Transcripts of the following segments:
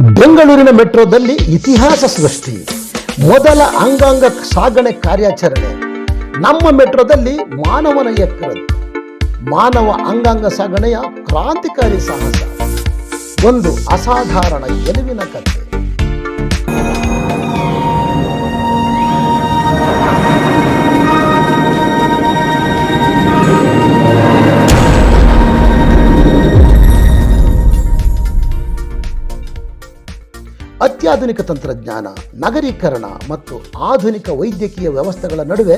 ಬೆಂಗಳೂರಿನ ಮೆಟ್ರೋದಲ್ಲಿ ಇತಿಹಾಸ ಸೃಷ್ಟಿ. ಮೊದಲ ಅಂಗಾಂಗ ಸಾಗಣೆ ಕಾರ್ಯಾಚರಣೆ. ನಮ್ಮ ಮೆಟ್ರೋದಲ್ಲಿ ಮಾನವನ ಎಕ್ಕರದ್ದು ಮಾನವ ಅಂಗಾಂಗ ಸಾಗಣೆಯ ಕ್ರಾಂತಿಕಾರಿ ಸಾಹಸ. ಒಂದು ಅಸಾಧಾರಣ ಗೆಲುವಿನ ಕಥೆ. ಅತ್ಯಾಧುನಿಕ ತಂತ್ರಜ್ಞಾನ, ನಗರೀಕರಣ ಮತ್ತು ಆಧುನಿಕ ವೈದ್ಯಕೀಯ ವ್ಯವಸ್ಥೆಗಳ ನಡುವೆ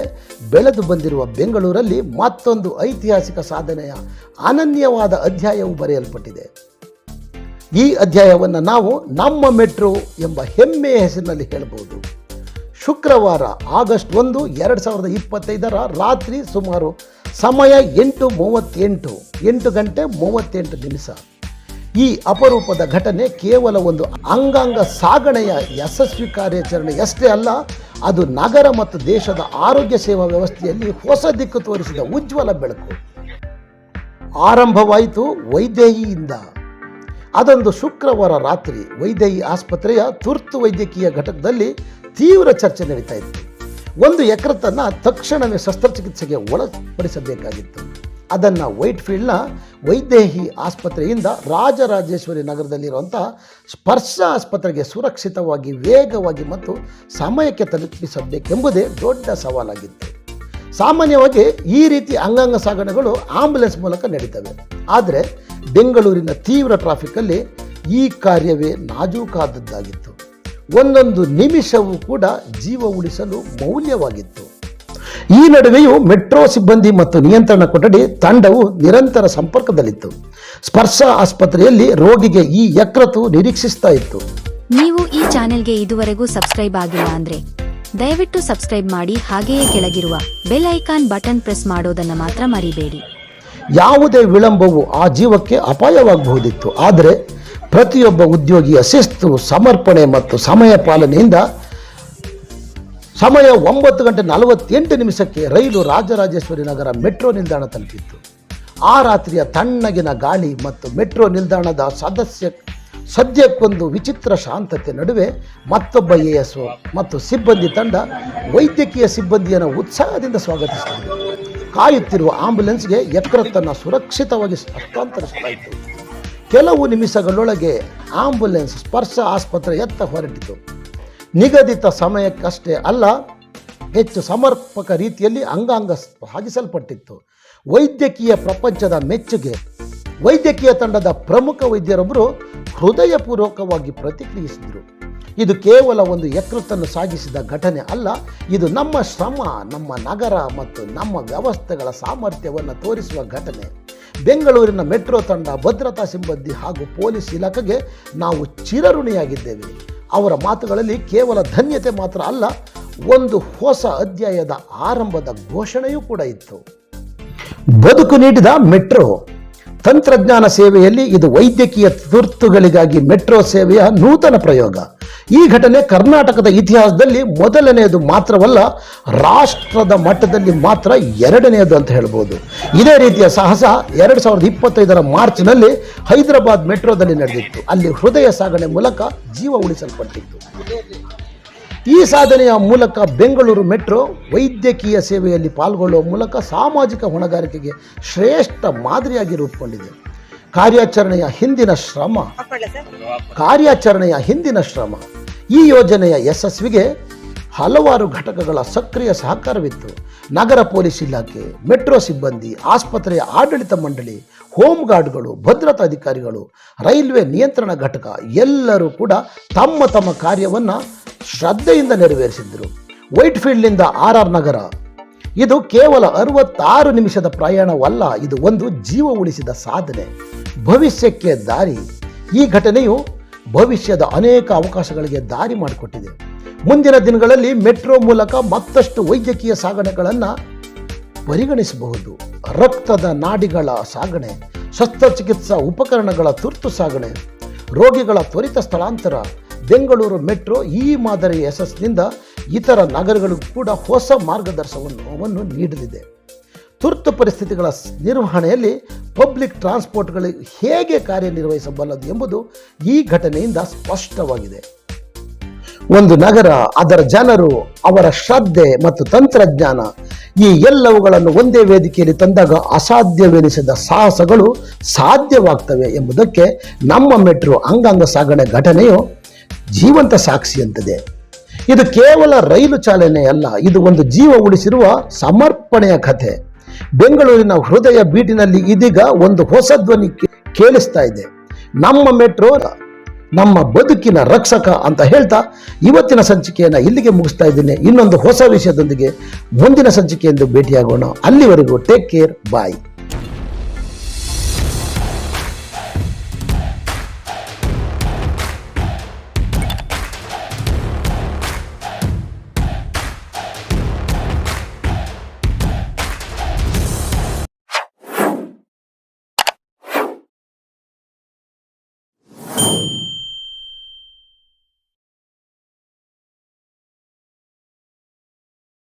ಬೆಳೆದು ಬಂದಿರುವ ಬೆಂಗಳೂರಲ್ಲಿ ಮತ್ತೊಂದು ಐತಿಹಾಸಿಕ ಸಾಧನೆಯ ಅನನ್ಯವಾದ ಅಧ್ಯಾಯವು ಬರೆಯಲ್ಪಟ್ಟಿದೆ. ಈ ಅಧ್ಯಾಯವನ್ನು ನಾವು ನಮ್ಮ ಮೆಟ್ರೋ ಎಂಬ ಹೆಮ್ಮೆಯ ಹೆಸರಿನಲ್ಲಿ ಹೇಳಬಹುದು ಶುಕ್ರವಾರ ಆಗಸ್ಟ್ ಒಂದು, ಎರಡು ಸಾವಿರದ ಇಪ್ಪತ್ತೈದರ ರಾತ್ರಿ ಸುಮಾರು ಸಮಯ ಎಂಟು ಮೂವತ್ತೆಂಟು, ಎಂಟು ಗಂಟೆ ಮೂವತ್ತೆಂಟು ನಿಮಿಷ. ಈ ಅಪರೂಪದ ಘಟನೆ ಕೇವಲ ಒಂದು ಅಂಗಾಂಗ ಸಾಗಣೆಯ ಯಶಸ್ವಿ ಕಾರ್ಯಾಚರಣೆಯಷ್ಟೇ ಅಲ್ಲ, ಅದು ನಗರ ಮತ್ತು ದೇಶದ ಆರೋಗ್ಯ ಸೇವಾ ವ್ಯವಸ್ಥೆಯಲ್ಲಿ ಹೊಸ ದಿಕ್ಕು ತೋರಿಸಿದ ಉಜ್ವಲ ಬೆಳಕು. ಆರಂಭವಾಯಿತು ವೈದೇಹಿಯಿಂದ ಅದೊಂದು ಶುಕ್ರವಾರ ರಾತ್ರಿ ವೈದೇಹಿ ಆಸ್ಪತ್ರೆಯ ತುರ್ತು ವೈದ್ಯಕೀಯ ಘಟಕದಲ್ಲಿ ತೀವ್ರ ಚರ್ಚೆ ನಡೀತಾ ಇತ್ತು. ಒಂದು ಯಕೃತನ್ನು ತಕ್ಷಣವೇ ಶಸ್ತ್ರಚಿಕಿತ್ಸೆಗೆ ಒಳಪಡಿಸಬೇಕಾಗಿತ್ತು. ಅದನ್ನು ವೈಟ್ ಫೀಲ್ಡ್ನ ವೈದೇಹಿ ಆಸ್ಪತ್ರೆಯಿಂದ ರಾಜರಾಜೇಶ್ವರಿ ನಗರದಲ್ಲಿರುವಂಥ ಸ್ಪರ್ಶ ಆಸ್ಪತ್ರೆಗೆ ಸುರಕ್ಷಿತವಾಗಿ, ವೇಗವಾಗಿ ಮತ್ತು ಸಮಯಕ್ಕೆ ತಲುಪಿಸಬೇಕೆಂಬುದೇ ದೊಡ್ಡ ಸವಾಲಾಗಿತ್ತು. ಸಾಮಾನ್ಯವಾಗಿ ಈ ರೀತಿ ಅಂಗಾಂಗ ಸಾಗಣೆಗಳು ಆಂಬುಲೆನ್ಸ್ ಮೂಲಕ ನಡೀತವೆ. ಆದರೆ ಬೆಂಗಳೂರಿನ ತೀವ್ರ ಟ್ರಾಫಿಕಲ್ಲಿ ಈ ಕಾರ್ಯವೇ ನಾಜೂಕಾದದ್ದಾಗಿತ್ತು. ಒಂದೊಂದು ನಿಮಿಷವೂ ಕೂಡ ಜೀವ ಉಳಿಸಲು ಮೌಲ್ಯವಾಗಿತ್ತು. ಈ ನಡುವೆಯೂ ಮೆಟ್ರೋ ಸಿಬ್ಬಂದಿ ಮತ್ತು ನಿಯಂತ್ರಣ ಕೊಠಡಿ ತಂಡವು ನಿರಂತರ ಸಂಪರ್ಕದಲ್ಲಿತ್ತು. ಸ್ಪರ್ಶ ಆಸ್ಪತ್ರೆಯಲ್ಲಿ ರೋಗಿಗೆ ಈ ಯಕೃತು ನಿರೀಕ್ಷಿಸ್ತಾ ಇತ್ತು. ನೀವು ಈ ಚಾನೆಲ್ಗೆ ಇದುವರೆಗೂ ಸಬ್ಸ್ಕ್ರೈಬ್ ಆಗಿಲ್ಲ ಅಂದ್ರೆ ದಯವಿಟ್ಟು ಸಬ್ಸ್ಕ್ರೈಬ್ ಮಾಡಿ ಹಾಗೆಯೇ ಕೆಳಗಿರುವ ಬೆಲ್ ಐಕಾನ್ ಬಟನ್ ಪ್ರೆಸ್ ಮಾಡೋದನ್ನ ಮಾತ್ರ ಮರಿಬೇಡಿ. ಯಾವುದೇ ವಿಳಂಬವು ಆ ಜೀವಕ್ಕೆ ಅಪಾಯವಾಗಬಹುದಿತ್ತು. ಆದರೆ ಪ್ರತಿಯೊಬ್ಬ ಉದ್ಯೋಗಿಯ ಶಿಸ್ತು ಸಮರ್ಪಣೆ ಮತ್ತು ಸಮಯ ಪಾಲನೆಯಿಂದ ಸಮಯ ಒಂಬತ್ತು ಗಂಟೆ ನಲವತ್ತೆಂಟು ನಿಮಿಷಕ್ಕೆ ರೈಲು ರಾಜರಾಜೇಶ್ವರಿ ನಗರ ಮೆಟ್ರೋ ನಿಲ್ದಾಣ ತಲುಪಿತ್ತು. ಆ ರಾತ್ರಿಯ ತಣ್ಣಗಿನ ಗಾಳಿ ಮತ್ತು ಮೆಟ್ರೋ ನಿಲ್ದಾಣದ ಸದಸ್ಯ ಸದ್ಯಕ್ಕೊಂದು ವಿಚಿತ್ರ ಶಾಂತತೆ ನಡುವೆ ಮತ್ತೊಬ್ಬ ಎ ಎಸ್ ಮತ್ತು ಸಿಬ್ಬಂದಿ ತಂಡ ವೈದ್ಯಕೀಯ ಸಿಬ್ಬಂದಿಯನ್ನು ಉತ್ಸಾಹದಿಂದ ಸ್ವಾಗತಿಸಿದರು. ಕಾಯುತ್ತಿರುವ ಆಂಬ್ಯುಲೆನ್ಸ್ಗೆ ಯಕೃತ್ತನ್ನು ಸುರಕ್ಷಿತವಾಗಿ ಹಸ್ತಾಂತರಿಸಲಾಯಿತು. ಕೆಲವು ನಿಮಿಷಗಳೊಳಗೆ ಆಂಬ್ಯುಲೆನ್ಸ್ ಸ್ಪರ್ಶ ಆಸ್ಪತ್ರೆಯತ್ತ ಹೊರಟಿತು. ನಿಗದಿತ ಸಮಯಕ್ಕಷ್ಟೇ ಅಲ್ಲ, ಹೆಚ್ಚು ಸಮರ್ಪಕ ರೀತಿಯಲ್ಲಿ ಅಂಗಾಂಗ ಸಾಗಿಸಲ್ಪಟ್ಟಿತ್ತು. ವೈದ್ಯಕೀಯ ಪ್ರಪಂಚದ ಮೆಚ್ಚುಗೆ, ವೈದ್ಯಕೀಯ ತಂಡದ ಪ್ರಮುಖ ವೈದ್ಯರೊಬ್ಬರು ಹೃದಯಪೂರ್ವಕವಾಗಿ ಪ್ರತಿಕ್ರಿಯಿಸಿದರು. ಇದು ಕೇವಲ ಒಂದು ಯಕೃತ್ತನ್ನು ಸಾಗಿಸಿದ ಘಟನೆ ಅಲ್ಲ, ಇದು ನಮ್ಮ ಶ್ರಮ, ನಮ್ಮ ನಗರ ಮತ್ತು ನಮ್ಮ ವ್ಯವಸ್ಥೆಗಳ ಸಾಮರ್ಥ್ಯವನ್ನು ತೋರಿಸುವ ಘಟನೆ. ಬೆಂಗಳೂರಿನ ಮೆಟ್ರೋ ತಂಡ ಭದ್ರತಾ ಸಿಬ್ಬಂದಿ ಹಾಗೂ ಪೊಲೀಸ್ ಇಲಾಖೆಗೆ ನಾವು ಚಿರಋಣಿಯಾಗಿದ್ದೇವೆ. ಅವರ ಮಾತುಗಳಲ್ಲಿ ಕೇವಲ ಧನ್ಯತೆ ಮಾತ್ರ ಅಲ್ಲ, ಒಂದು ಹೊಸ ಅಧ್ಯಾಯದ ಆರಂಭದ ಘೋಷಣೆಯೂ ಕೂಡ ಇತ್ತು. ಬದುಕು ನೀಡಿದ ಮೆಟ್ರೋ, ತಂತ್ರಜ್ಞಾನ ಸೇವೆಯಲ್ಲಿ ಇದು ವೈದ್ಯಕೀಯ ತುರ್ತುಗಳಿಗಾಗಿ ಮೆಟ್ರೋ ಸೇವೆಯ ನೂತನ ಪ್ರಯೋಗ. ಈ ಘಟನೆ ಕರ್ನಾಟಕದ ಇತಿಹಾಸದಲ್ಲಿ ಮೊದಲನೆಯದು ಮಾತ್ರವಲ್ಲ, ರಾಷ್ಟ್ರದ ಮಟ್ಟದಲ್ಲಿ ಮಾತ್ರ ಎರಡನೆಯದು ಅಂತ ಹೇಳ್ಬೋದು. ಇದೇ ರೀತಿಯ ಸಾಹಸ ಎರಡು ಸಾವಿರದ ಇಪ್ಪತ್ತೈದರ ಮಾರ್ಚ್ನಲ್ಲಿ ಹೈದರಾಬಾದ್ ಮೆಟ್ರೋದಲ್ಲಿ ನಡೆದಿತ್ತು. ಅಲ್ಲಿ ಹೃದಯ ಸಾಗಣೆ ಮೂಲಕ ಜೀವ ಉಳಿಸಲ್ಪಟ್ಟಿತ್ತು. ಈ ಸಾಧನೆಯ ಮೂಲಕ ಬೆಂಗಳೂರು ಮೆಟ್ರೋ ವೈದ್ಯಕೀಯ ಸೇವೆಯಲ್ಲಿ ಪಾಲ್ಗೊಳ್ಳುವ ಮೂಲಕ ಸಾಮಾಜಿಕ ಹೊಣೆಗಾರಿಕೆಗೆ ಶ್ರೇಷ್ಠ ಮಾದರಿಯಾಗಿ ರೂಪುಗೊಂಡಿದೆ. ಕಾರ್ಯಾಚರಣೆಯ ಹಿಂದಿನ ಶ್ರಮ. ಕಾರ್ಯಾಚರಣೆಯ ಹಿಂದಿನ ಶ್ರಮ. ಈ ಯೋಜನೆಯ ಯಶಸ್ವಿಗೆ ಹಲವಾರು ಘಟಕಗಳ ಸಕ್ರಿಯ ಸಹಕಾರವಿತ್ತು. ನಗರ ಪೊಲೀಸ್ ಇಲಾಖೆ, ಮೆಟ್ರೋ ಸಿಬ್ಬಂದಿ, ಆಸ್ಪತ್ರೆಯ ಆಡಳಿತ ಮಂಡಳಿ, ಹೋಮ್ ಗಾರ್ಡ್ಗಳು, ಭದ್ರತಾ ಅಧಿಕಾರಿಗಳು, ರೈಲ್ವೆ ನಿಯಂತ್ರಣ ಘಟಕ ಎಲ್ಲರೂ ಕೂಡ ತಮ್ಮ ತಮ್ಮ ಕಾರ್ಯವನ್ನು ಶ್ರದ್ಧೆಯಿಂದ ನೆರವೇರಿಸಿದ್ದರು. ವೈಟ್ ಫೀಲ್ಡ್ನಿಂದ ಆರ್ ಆರ್ ನಗರ. ಇದು ಕೇವಲ ಅರವತ್ತಾರು ನಿಮಿಷದ ಪ್ರಯಾಣವಲ್ಲ, ಇದು ಒಂದು ಜೀವ ಉಳಿಸಿದ ಸಾಧನೆ. ಭವಿಷ್ಯಕ್ಕೆ ದಾರಿ. ಈ ಘಟನೆಯು ಭವಿಷ್ಯದ ಅನೇಕ ಅವಕಾಶಗಳಿಗೆ ದಾರಿ ಮಾಡಿಕೊಟ್ಟಿದೆ. ಮುಂದಿನ ದಿನಗಳಲ್ಲಿ ಮೆಟ್ರೋ ಮೂಲಕ ಮತ್ತಷ್ಟು ವೈದ್ಯಕೀಯ ಸಾಗಣೆಗಳನ್ನು ಪರಿಗಣಿಸಬಹುದು. ರಕ್ತದ ನಾಡಿಗಳ ಸಾಗಣೆ, ಶಸ್ತ್ರಚಿಕಿತ್ಸಾ ಉಪಕರಣಗಳ ತುರ್ತು ಸಾಗಣೆ, ರೋಗಿಗಳ ತ್ವರಿತ ಸ್ಥಳಾಂತರ, ಬೆಂಗಳೂರು ಮೆಟ್ರೋ ಈ ಮಾದರಿಯ ಯಶಸ್ಸಿನಿಂದ ಇತರ ನಗರಗಳಿಗೂ ಕೂಡ ಹೊಸ ಮಾರ್ಗದರ್ಶನವನ್ನು ನೀಡಲಿದೆ. ತುರ್ತು ಪರಿಸ್ಥಿತಿಗಳ ನಿರ್ವಹಣೆಯಲ್ಲಿ ಪಬ್ಲಿಕ್ ಟ್ರಾನ್ಸ್ಪೋರ್ಟ್ಗಳು ಹೇಗೆ ಕಾರ್ಯನಿರ್ವಹಿಸಬಲ್ಲದು ಎಂಬುದು ಈ ಘಟನೆಯಿಂದ ಸ್ಪಷ್ಟವಾಗಿದೆ. ಒಂದು ನಗರ, ಅದರ ಜನರು, ಅವರ ಶ್ರದ್ಧೆ ಮತ್ತು ತಂತ್ರಜ್ಞಾನ ಈ ಎಲ್ಲವುಗಳನ್ನು ಒಂದೇ ವೇದಿಕೆಯಲ್ಲಿ ತಂದಾಗ ಅಸಾಧ್ಯವೆನಿಸಿದ ಸಾಹಸಗಳು ಸಾಧ್ಯವಾಗ್ತವೆ ಎಂಬುದಕ್ಕೆ ನಮ್ಮ ಮೆಟ್ರೋ ಅಂಗಾಂಗ ಸಾಗಣೆ ಘಟನೆಯು ಜೀವಂತ ಸಾಕ್ಷಿಯಂತಿದೆ. ಇದು ಕೇವಲ ರೈಲು ಚಾಲನೆ ಅಲ್ಲ ಇದು ಒಂದು ಜೀವ ಉಳಿಸಿರುವ ಸಮರ್ಪಣೆಯ ಕಥೆ. ಬೆಂಗಳೂರಿನ ಹೃದಯ ಬೀಟಿನಲ್ಲಿ ಇದೀಗ ಒಂದು ಹೊಸ ಧ್ವನಿ ಕೇಳಿಸ್ತಾ ಇದೆ. ನಮ್ಮ ಮೆಟ್ರೋ, ನಮ್ಮ ಬದುಕಿನ ರಕ್ಷಕ ಅಂತ ಹೇಳ್ತಾ ಇವತ್ತಿನ ಸಂಚಿಕೆಯನ್ನು ಇಲ್ಲಿಗೆ ಮುಗಿಸ್ತಾ ಇದ್ದೀನಿ. ಇನ್ನೊಂದು ಹೊಸ ವಿಷಯದೊಂದಿಗೆ ಮುಂದಿನ ಸಂಚಿಕೆಯಂದು ಭೇಟಿಯಾಗೋಣ. ಅಲ್ಲಿವರೆಗೂ ಟೇಕ್ ಕೇರ್ ಬಾಯ್